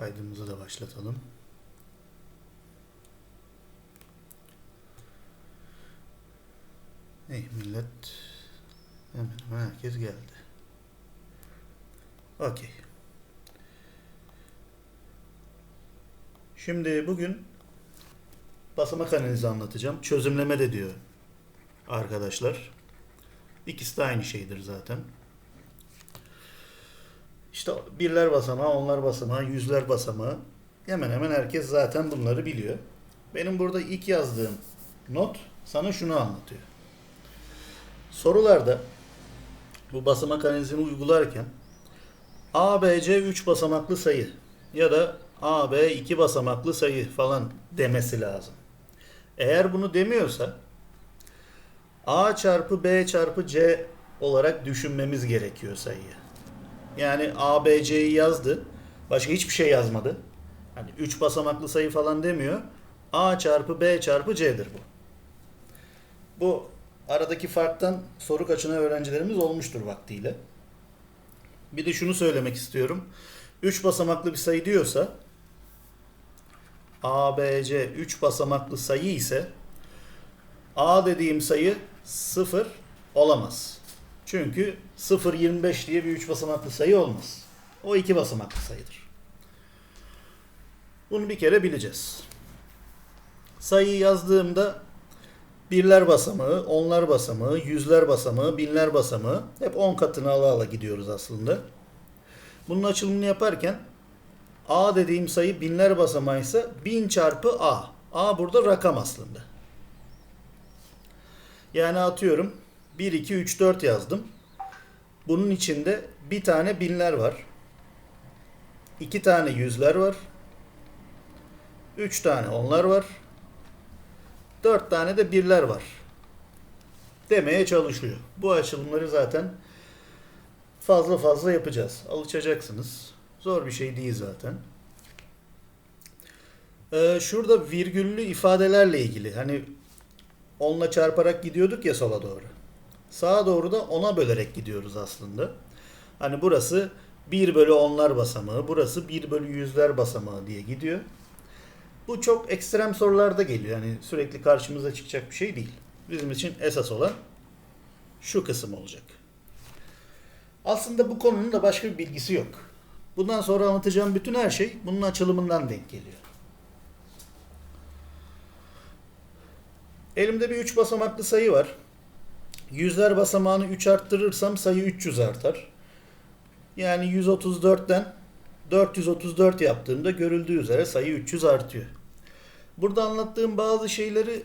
Kaydımızı da başlatalım. Ey millet hemen herkes geldi. Okey. Şimdi bugün basamak analizi anlatacağım. Çözümleme de diyor arkadaşlar. İkisi de aynı şeydir zaten. İşte birler basamağı, onlar basamağı, yüzler basamağı. Hemen hemen herkes zaten bunları biliyor. Benim burada ilk yazdığım not sana şunu anlatıyor. Sorularda bu basamak analizini uygularken A, B, C 3 basamaklı sayı ya da A, B 2 basamaklı sayı falan demesi lazım. Eğer bunu demiyorsa A çarpı B çarpı C olarak düşünmemiz gerekiyor sayıyı. Yani A, B, C'yi yazdı. Başka hiçbir şey yazmadı. Hani 3 basamaklı sayı falan demiyor. A çarpı B çarpı C'dir bu. Bu aradaki farktan soru kaçıran öğrencilerimiz olmuştur vaktiyle. Bir de şunu söylemek istiyorum. 3 basamaklı bir sayı diyorsa A, B, C 3 basamaklı sayı ise A dediğim sayı 0 olamaz. Çünkü 0.25 diye bir 3 basamaklı sayı olmaz. O 2 basamaklı sayıdır. Bunu bir kere bileceğiz. Sayıyı yazdığımda birler basamağı, onlar basamağı, yüzler basamağı, binler basamağı hep 10 katını ala ala gidiyoruz aslında. Bunun açılımını yaparken A dediğim sayı binler basamağı ise 1000 çarpı A. A burada rakam aslında. Yani atıyorum 1, 2, 3, 4 yazdım. Bunun içinde bir tane binler var. iki tane yüzler var. Üç tane onlar var. Dört tane de birler var. Demeye çalışıyor. Bu açılımları zaten fazla fazla yapacağız. Alışacaksınız. Zor bir şey değil zaten. Ee, şurada virgüllü ifadelerle ilgili. Hani onla çarparak gidiyorduk ya sola doğru. Sağa doğru da ona bölerek gidiyoruz aslında. Hani burası 1 bölü onlar basamağı, burası 1 bölü yüzler basamağı diye gidiyor. Bu çok ekstrem sorularda geliyor. Yani sürekli karşımıza çıkacak bir şey değil. Bizim için esas olan şu kısım olacak. Aslında bu konunun da başka bir bilgisi yok. Bundan sonra anlatacağım bütün her şey bunun açılımından denk geliyor. Elimde bir 3 basamaklı sayı var. Yüzler basamağını 3 arttırırsam sayı 300 artar. Yani 134'ten 434 yaptığımda görüldüğü üzere sayı 300 artıyor. Burada anlattığım bazı şeyleri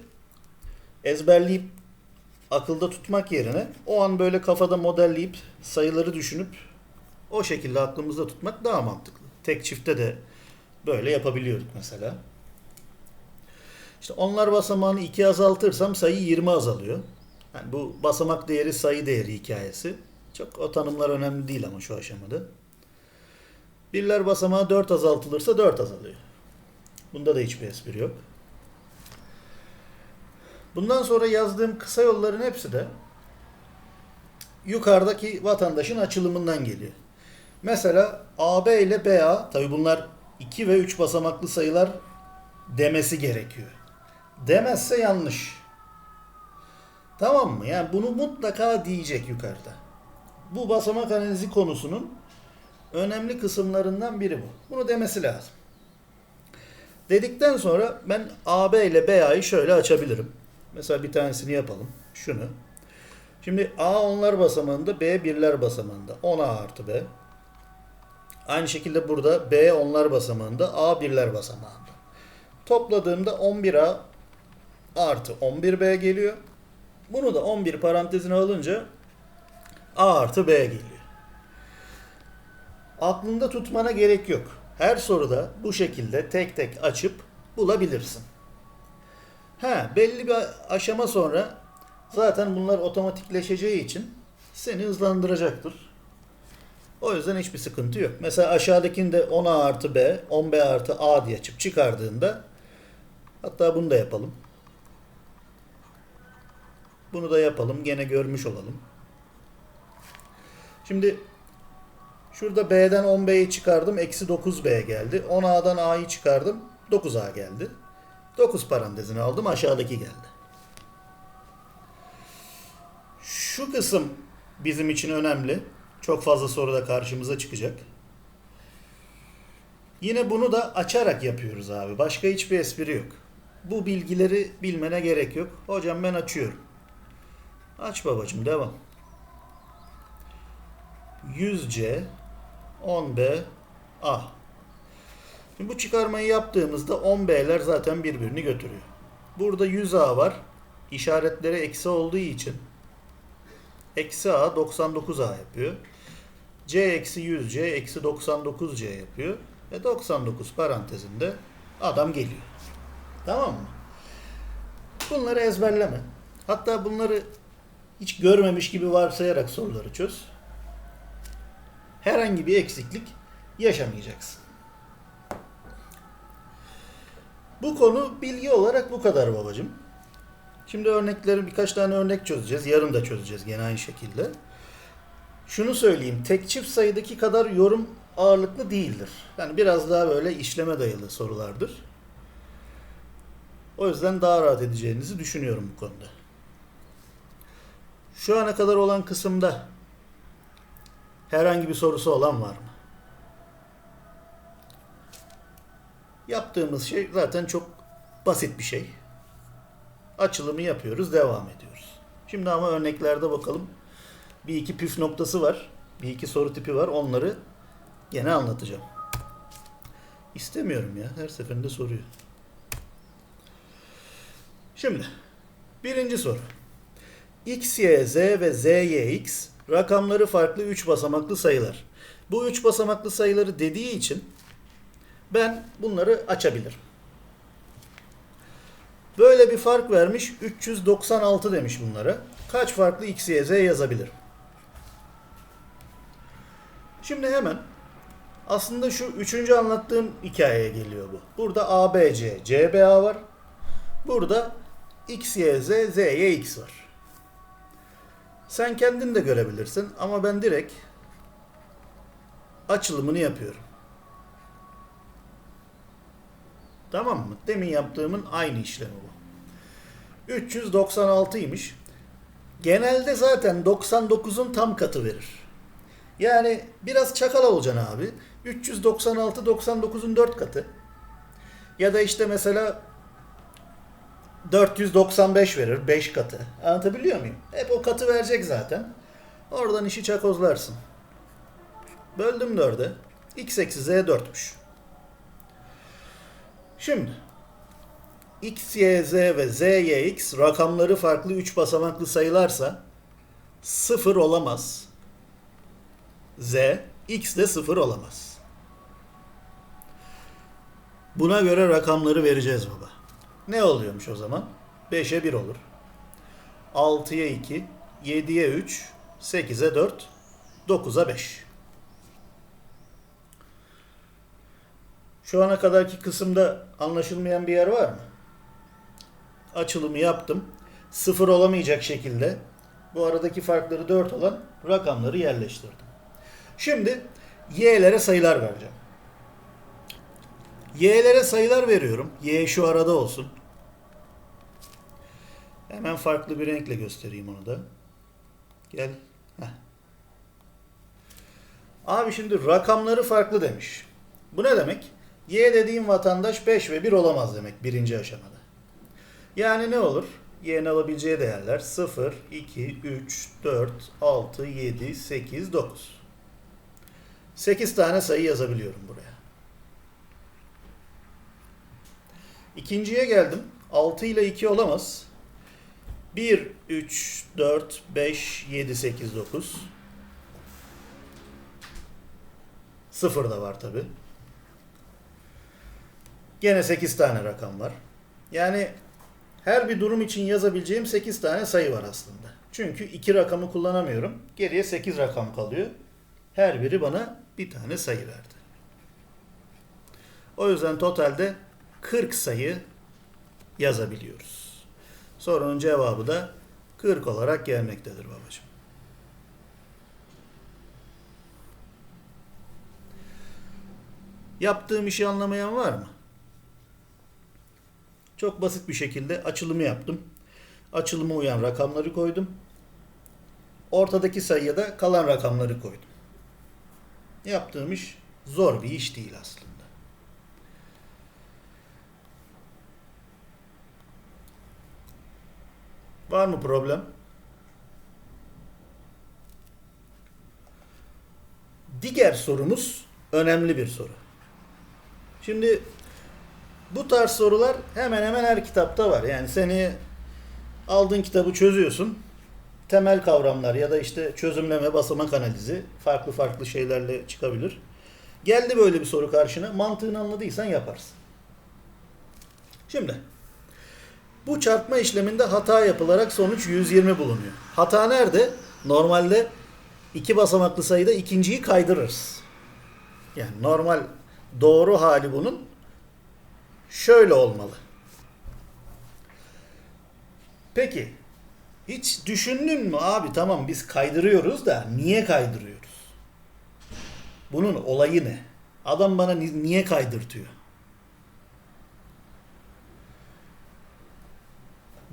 ezberleyip akılda tutmak yerine o an böyle kafada modelleyip sayıları düşünüp o şekilde aklımızda tutmak daha mantıklı. Tek çifte de böyle yapabiliyorduk mesela. İşte onlar basamağını 2 azaltırsam sayı 20 azalıyor. Yani bu basamak değeri sayı değeri hikayesi. Çok o tanımlar önemli değil ama şu aşamada. Birler basamağı 4 azaltılırsa 4 azalıyor. Bunda da hiçbir espri yok. Bundan sonra yazdığım kısa yolların hepsi de yukarıdaki vatandaşın açılımından geliyor. Mesela AB ile BA, tabi bunlar 2 ve 3 basamaklı sayılar demesi gerekiyor. Demezse yanlış. Tamam mı? Yani bunu mutlaka diyecek yukarıda. Bu basamak analizi konusunun önemli kısımlarından biri bu. Bunu demesi lazım. Dedikten sonra ben AB ile BA'yı şöyle açabilirim. Mesela bir tanesini yapalım. Şunu. Şimdi A onlar basamağında, B birler basamağında. 10A artı B. Aynı şekilde burada B onlar basamağında, A birler basamağında. Topladığımda 11A artı 11B geliyor. Bunu da 11 parantezine alınca A artı B geliyor. Aklında tutmana gerek yok. Her soruda bu şekilde tek tek açıp bulabilirsin. Ha, belli bir aşama sonra zaten bunlar otomatikleşeceği için seni hızlandıracaktır. O yüzden hiçbir sıkıntı yok. Mesela aşağıdakinde 10A artı B, 10B artı A diye açıp çıkardığında hatta bunu da yapalım. Bunu da yapalım. Gene görmüş olalım. Şimdi Şurada B'den 10B'yi çıkardım. Eksi 9B geldi. 10A'dan A'yı çıkardım. 9A geldi. 9 parantezini aldım. Aşağıdaki geldi. Şu kısım bizim için önemli. Çok fazla soruda karşımıza çıkacak. Yine bunu da açarak yapıyoruz abi. Başka hiçbir espri yok. Bu bilgileri bilmene gerek yok. Hocam ben açıyorum. Aç babacım devam. 100C 10B A. Şimdi bu çıkarmayı yaptığımızda 10B'ler zaten birbirini götürüyor. Burada 100A var. İşaretleri eksi olduğu için eksi A 99A yapıyor. C eksi 100C eksi 99C yapıyor. Ve 99 parantezinde adam geliyor. Tamam mı? Bunları ezberleme. Hatta bunları hiç görmemiş gibi varsayarak soruları çöz. Herhangi bir eksiklik yaşamayacaksın. Bu konu bilgi olarak bu kadar babacığım. Şimdi örnekleri birkaç tane örnek çözeceğiz. Yarın da çözeceğiz gene aynı şekilde. Şunu söyleyeyim. Tek çift sayıdaki kadar yorum ağırlıklı değildir. Yani biraz daha böyle işleme dayalı sorulardır. O yüzden daha rahat edeceğinizi düşünüyorum bu konuda. Şu ana kadar olan kısımda herhangi bir sorusu olan var mı? Yaptığımız şey zaten çok basit bir şey. Açılımı yapıyoruz, devam ediyoruz. Şimdi ama örneklerde bakalım. Bir iki püf noktası var. Bir iki soru tipi var. Onları gene anlatacağım. İstemiyorum ya. Her seferinde soruyor. Şimdi birinci soru. X, Y, Z ve Z, Y, X rakamları farklı 3 basamaklı sayılar. Bu 3 basamaklı sayıları dediği için ben bunları açabilirim. Böyle bir fark vermiş 396 demiş bunlara. Kaç farklı X, Y, Z yazabilirim? Şimdi hemen aslında şu üçüncü anlattığım hikayeye geliyor bu. Burada A, B, C, C, B, A var. Burada X, Y, Z, Z, Y, X var. Sen kendin de görebilirsin ama ben direkt açılımını yapıyorum. Tamam mı? Demin yaptığımın aynı işlemi bu. 396'ymış. Genelde zaten 99'un tam katı verir. Yani biraz çakal olacaksın abi. 396 99'un 4 katı. Ya da işte mesela 495 verir 5 katı. Anlatabiliyor muyum? Hep o katı verecek zaten. Oradan işi çakozlarsın. Böldüm 4'e. X eksi Z 4'müş. Şimdi X, Y, Z ve Z, Y, X rakamları farklı 3 basamaklı sayılarsa 0 olamaz. Z, X de 0 olamaz. Buna göre rakamları vereceğiz baba. Ne oluyormuş o zaman? 5'e 1 olur. 6'ya 2, 7'ye 3, 8'e 4, 9'a 5. Şu ana kadarki kısımda anlaşılmayan bir yer var mı? Açılımı yaptım. Sıfır olamayacak şekilde bu aradaki farkları 4 olan rakamları yerleştirdim. Şimdi y'lere sayılar vereceğim. Y'lere sayılar veriyorum. Y şu arada olsun. Hemen farklı bir renkle göstereyim onu da. Gel. Heh. Abi şimdi rakamları farklı demiş. Bu ne demek? Y dediğim vatandaş 5 ve 1 olamaz demek birinci aşamada. Yani ne olur? Y'nin alabileceği değerler 0, 2, 3, 4, 6, 7, 8, 9. 8 tane sayı yazabiliyorum buraya. İkinciye geldim. 6 ile 2 olamaz. 1, 3, 4, 5, 7, 8, 9. 0 da var tabi. Gene 8 tane rakam var. Yani her bir durum için yazabileceğim 8 tane sayı var aslında. Çünkü 2 rakamı kullanamıyorum. Geriye 8 rakam kalıyor. Her biri bana bir tane sayı verdi. O yüzden totalde 40 sayı yazabiliyoruz. Sorunun cevabı da 40 olarak gelmektedir babacığım. Yaptığım işi anlamayan var mı? Çok basit bir şekilde açılımı yaptım. Açılıma uyan rakamları koydum. Ortadaki sayıya da kalan rakamları koydum. Yaptığım iş zor bir iş değil aslında. Var mı problem? Diğer sorumuz önemli bir soru. Şimdi bu tarz sorular hemen hemen her kitapta var. Yani seni aldığın kitabı çözüyorsun. Temel kavramlar ya da işte çözümleme, basamak analizi farklı farklı şeylerle çıkabilir. Geldi böyle bir soru karşına. Mantığını anladıysan yaparsın. Şimdi bu çarpma işleminde hata yapılarak sonuç 120 bulunuyor. Hata nerede? Normalde iki basamaklı sayıda ikinciyi kaydırırız. Yani normal doğru hali bunun şöyle olmalı. Peki hiç düşündün mü abi tamam biz kaydırıyoruz da niye kaydırıyoruz? Bunun olayı ne? Adam bana ni- niye kaydırtıyor?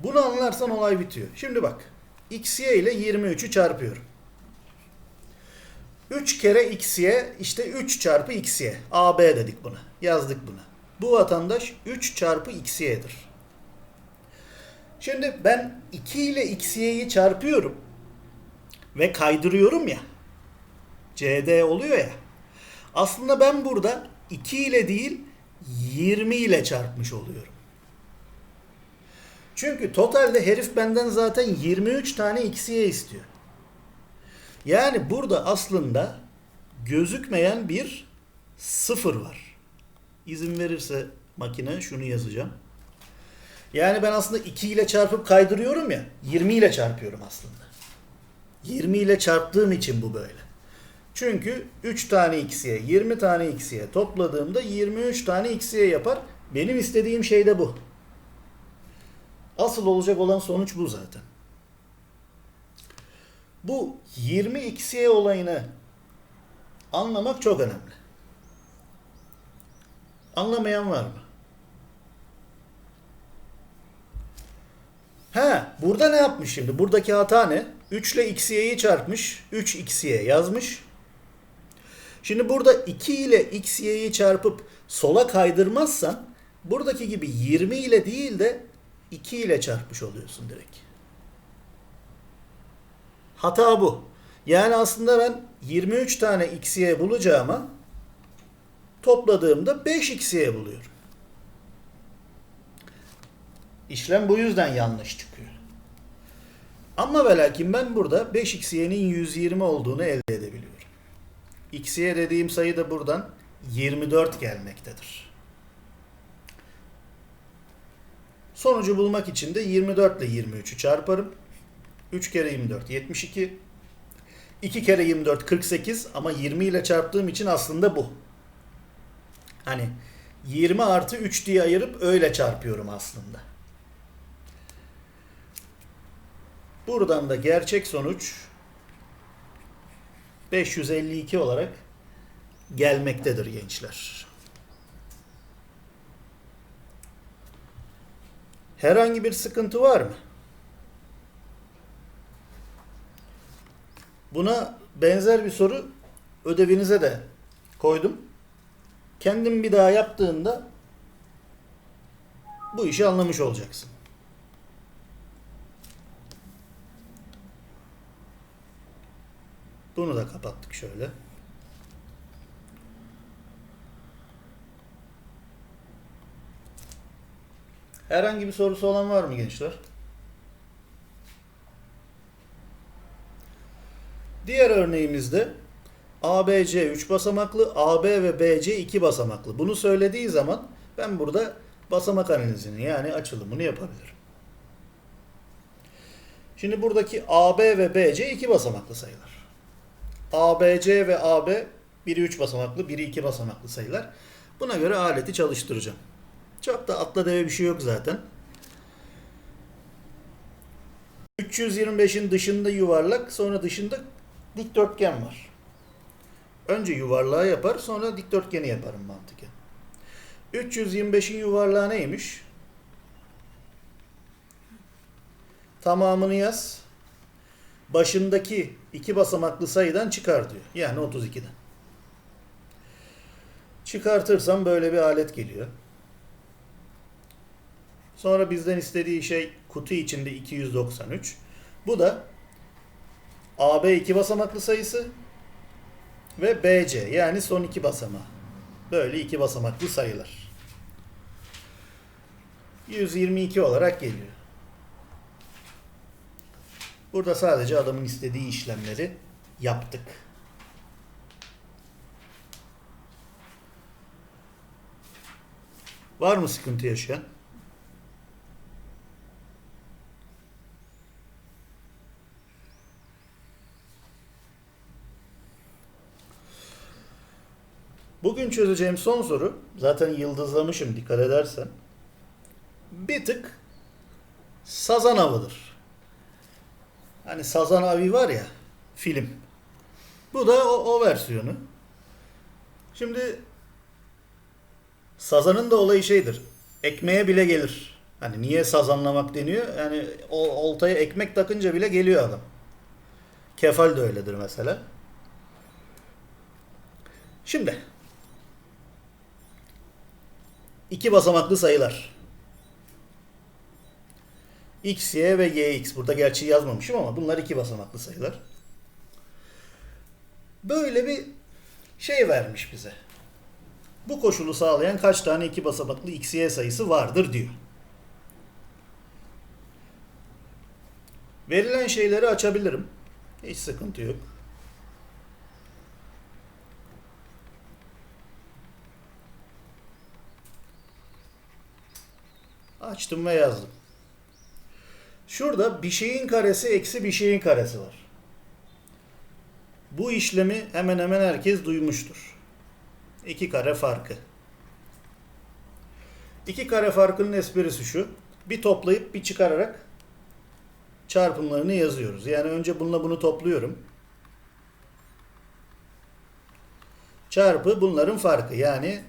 Bunu anlarsan olay bitiyor. Şimdi bak. xy ile 23'ü çarpıyorum. 3 kere xy işte 3 çarpı xy. AB dedik buna. Yazdık buna. Bu vatandaş 3 çarpı xy'dir. Şimdi ben 2 ile xy'yi çarpıyorum ve kaydırıyorum ya. CD oluyor ya. Aslında ben burada 2 ile değil 20 ile çarpmış oluyorum. Çünkü totalde herif benden zaten 23 tane x'ye istiyor. Yani burada aslında gözükmeyen bir sıfır var. İzin verirse makine şunu yazacağım. Yani ben aslında 2 ile çarpıp kaydırıyorum ya. 20 ile çarpıyorum aslında. 20 ile çarptığım için bu böyle. Çünkü 3 tane x'ye 20 tane x'ye topladığımda 23 tane x'ye yapar. Benim istediğim şey de bu. Asıl olacak olan sonuç bu zaten. Bu 20 x'ye olayını anlamak çok önemli. Anlamayan var mı? He, burada ne yapmış şimdi? Buradaki hata ne? 3 ile xy'yi çarpmış. 3 xy yazmış. Şimdi burada 2 ile xy'yi çarpıp sola kaydırmazsan buradaki gibi 20 ile değil de 2 ile çarpmış oluyorsun direkt. Hata bu. Yani aslında ben 23 tane xy bulacağıma topladığımda 5 xy buluyorum. İşlem bu yüzden yanlış çıkıyor. Ama ve lakin ben burada 5xy'nin 120 olduğunu elde edebiliyorum. xy dediğim sayı da buradan 24 gelmektedir. Sonucu bulmak için de 24 ile 23'ü çarparım. 3 kere 24 72. 2 kere 24 48 ama 20 ile çarptığım için aslında bu. Hani 20 artı 3 diye ayırıp öyle çarpıyorum aslında. Buradan da gerçek sonuç 552 olarak gelmektedir gençler. Herhangi bir sıkıntı var mı? Buna benzer bir soru ödevinize de koydum. Kendim bir daha yaptığında bu işi anlamış olacaksın. Bunu da kapattık şöyle. Herhangi bir sorusu olan var mı gençler? Diğer örneğimizde ABC 3 basamaklı, AB ve BC 2 basamaklı. Bunu söylediği zaman ben burada basamak analizini yani açılımını yapabilirim. Şimdi buradaki AB ve BC 2 basamaklı sayılar. ABC ve AB biri 3 basamaklı, biri 2 basamaklı sayılar. Buna göre aleti çalıştıracağım. Çok da atla deve bir şey yok zaten. 325'in dışında yuvarlak, sonra dışında dikdörtgen var. Önce yuvarlağı yapar sonra dikdörtgeni yaparım mantıken. 325'in yuvarlağı neymiş? Tamamını yaz. Başındaki iki basamaklı sayıdan çıkar diyor. Yani 32'den. Çıkartırsam böyle bir alet geliyor. Sonra bizden istediği şey kutu içinde 293. Bu da AB iki basamaklı sayısı ve BC yani son iki basamağı. Böyle iki basamaklı sayılar. 122 olarak geliyor. Burada sadece adamın istediği işlemleri yaptık. Var mı sıkıntı yaşayan? Bugün çözeceğim son soru, zaten yıldızlamışım dikkat edersen. Bir tık sazan avıdır. Hani sazan avi var ya, film. Bu da o, o versiyonu. Şimdi sazanın da olayı şeydir. Ekmeğe bile gelir. Hani niye sazanlamak deniyor? Yani o oltaya ekmek takınca bile geliyor adam. Kefal de öyledir mesela. Şimdi iki basamaklı sayılar. X, Y ve YX. Burada gerçi yazmamışım ama bunlar iki basamaklı sayılar. Böyle bir şey vermiş bize. Bu koşulu sağlayan kaç tane iki basamaklı X, Y sayısı vardır diyor. Verilen şeyleri açabilirim. Hiç sıkıntı yok. Açtım ve yazdım. Şurada bir şeyin karesi eksi bir şeyin karesi var. Bu işlemi hemen hemen herkes duymuştur. İki kare farkı. İki kare farkının esprisi şu. Bir toplayıp bir çıkararak çarpımlarını yazıyoruz. Yani önce bununla bunu topluyorum. Çarpı bunların farkı. Yani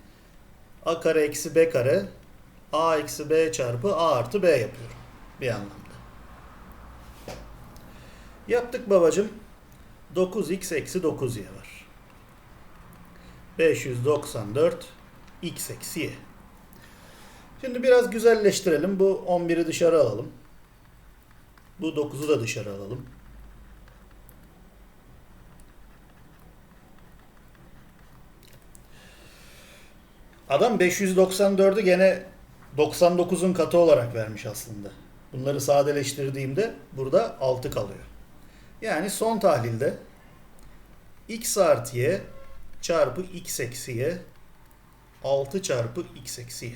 a kare eksi b kare a eksi b çarpı a artı b yapıyorum. Bir anlamda. Yaptık babacım. 9x eksi 9y var. 594 x eksi y. Şimdi biraz güzelleştirelim. Bu 11'i dışarı alalım. Bu 9'u da dışarı alalım. Adam 594'ü gene 99'un katı olarak vermiş aslında. Bunları sadeleştirdiğimde burada 6 kalıyor. Yani son tahlilde x artı y çarpı x eksi y 6 çarpı x eksi y.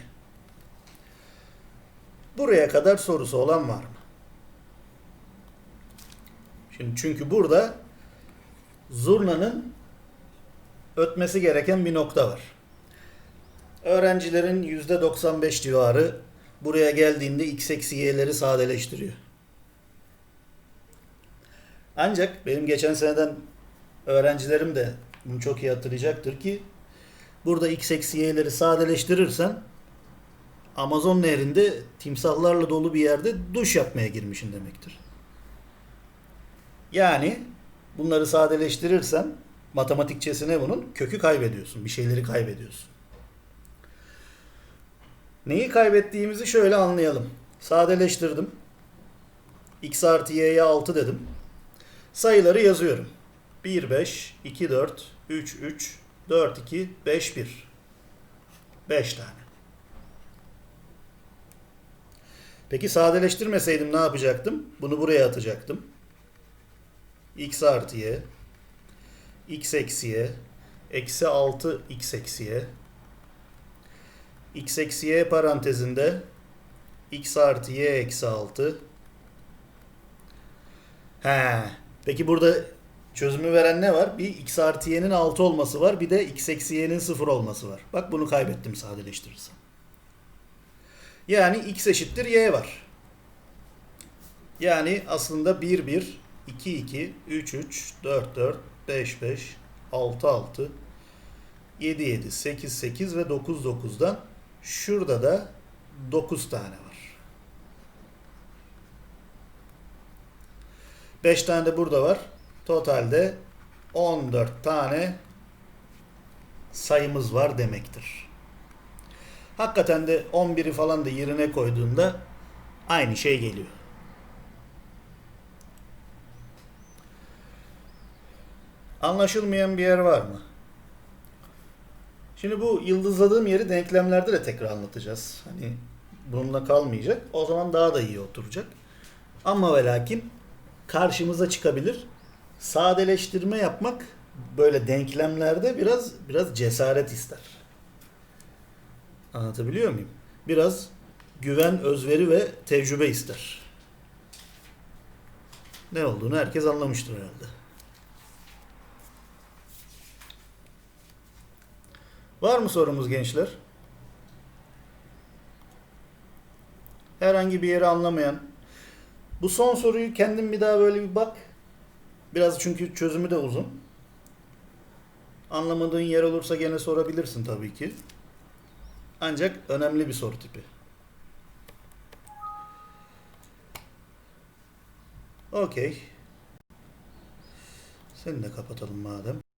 Buraya kadar sorusu olan var mı? Şimdi çünkü burada zurnanın ötmesi gereken bir nokta var. Öğrencilerin %95 civarı buraya geldiğinde x eksi y'leri sadeleştiriyor. Ancak benim geçen seneden öğrencilerim de bunu çok iyi hatırlayacaktır ki burada x eksi y'leri sadeleştirirsen Amazon nehrinde timsahlarla dolu bir yerde duş yapmaya girmişsin demektir. Yani bunları sadeleştirirsen matematikçesine bunun kökü kaybediyorsun. Bir şeyleri kaybediyorsun. Neyi kaybettiğimizi şöyle anlayalım. Sadeleştirdim. x artı y'ye 6 dedim. Sayıları yazıyorum. 1, 5, 2, 4, 3, 3, 4, 2, 5, 1. 5 tane. Peki sadeleştirmeseydim ne yapacaktım? Bunu buraya atacaktım. x artı y, x eksi y, eksi 6 x eksi y, x eksi y parantezinde x artı y eksi 6. He. Peki burada çözümü veren ne var? Bir x artı y'nin 6 olması var. Bir de x eksi y'nin 0 olması var. Bak bunu kaybettim sadeleştirirsem. Yani x eşittir y var. Yani aslında 1 1 2 2 3 3 4 4 5 5 6 6 7 7 8 8 ve 9 9'dan şurada da 9 tane var. 5 tane de burada var. Totalde 14 tane sayımız var demektir. Hakikaten de 11'i falan da yerine koyduğunda aynı şey geliyor. Anlaşılmayan bir yer var mı? Şimdi bu yıldızladığım yeri denklemlerde de tekrar anlatacağız. Hani bununla kalmayacak. O zaman daha da iyi oturacak. Ama ve lakin karşımıza çıkabilir. Sadeleştirme yapmak böyle denklemlerde biraz biraz cesaret ister. Anlatabiliyor muyum? Biraz güven, özveri ve tecrübe ister. Ne olduğunu herkes anlamıştır herhalde. Var mı sorumuz gençler? Herhangi bir yeri anlamayan. Bu son soruyu kendin bir daha böyle bir bak. Biraz çünkü çözümü de uzun. Anlamadığın yer olursa gene sorabilirsin tabii ki. Ancak önemli bir soru tipi. Okey. Seni de kapatalım madem.